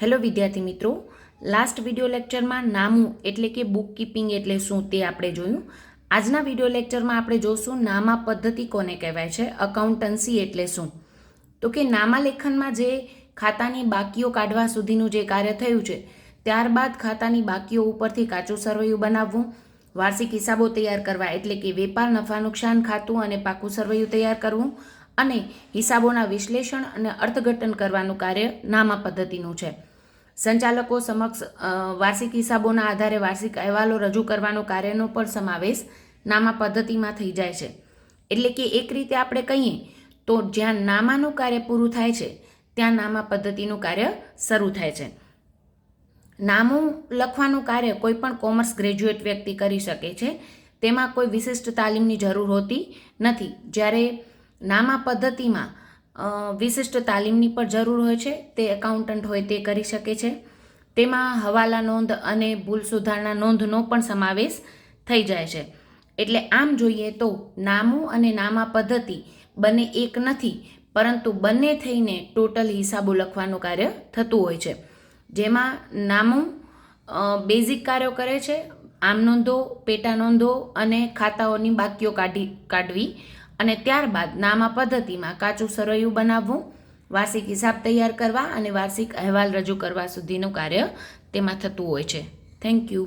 Hello વિદ્યાર્થી મિત્રો last video લેક્ચરમાં નામું એટલે કે બુક કીપિંગ એટલે શું તે આપણે જોયું. આજના વિડિયો લેક્ચરમાં આપણે જોશું નામા પદ્ધતિ કોને કહેવાય છે અકાઉન્ટન્સી એટલે શું. તો કે નામા લેખનમાં જે ખાતાની બાકીઓ કાઢવા સુધીનું જે કાર્ય થયું છે, ત્યારબાદ ખાતાની બાકીઓ ઉપરથી કાચું સરવૈયું બનાવવું, વાર્ષિક હિસાબો તૈયાર કરવા એટલે કે વેપાર નફા નુકસાન ખાતું અને પાકું સરવૈયું તૈયાર કરવું અને હિસાબોના વિશ્લેષણ અને અર્થઘટન કરવાનું કાર્ય નામા પદ્ધતિનું છે. સંચાલકો સમક્ષ વાર્ષિક હિસાબોના આધારે વાર્ષિક અહેવાલો રજૂ કરવાનો કાર્યનો પણ સમાવેશ નામા પદ્ધતિમાં થઈ જાય છે. એટલે કે એક રીતે આપણે કહીએ તો જ્યાં નામાનું કાર્ય પૂરું થાય છે, ત્યાં નામા પદ્ધતિનું કાર્ય શરૂ થાય છે. નામું લખવાનું કાર્ય કોઈ પણ કોમર્સ ગ્રેજ્યુએટ વ્યક્તિ કરી શકે છે, તેમાં કોઈ વિશિષ્ટ તાલીમની જરૂર હોતી નથી. જ્યારે નામા પદ્ધતિમાં વિશિષ્ટ તાલીમની પણ જરૂર હોય છે, તે એકાઉન્ટન્ટ હોય તે કરી શકે છે. તેમાં હવાલા નોંધ અને ભૂલ સુધારણા નોંધનો પણ સમાવેશ થઈ જાય છે. એટલે આમ જોઈએ તો નામું અને નામા પદ્ધતિ બંને એક નથી, પરંતુ બંને થઈને ટોટલ હિસાબો લખવાનું કાર્ય થતું હોય છે. જેમાં નામું બેઝિક કાર્યો કરે છે, આમ નોંધો, પેટા નોંધો અને ખાતાઓની બાકીઓ કાઢી, કાઢવી અને ત્યારબાદ નામા પદ્ધતિમાં કાચું સરવૈયું બનાવવું, વાર્ષિક હિસાબ તૈયાર કરવા અને વાર્ષિક અહેવાલ રજૂ કરવા સુધીનું કાર્ય તેમાં થતું હોય છે. Thank you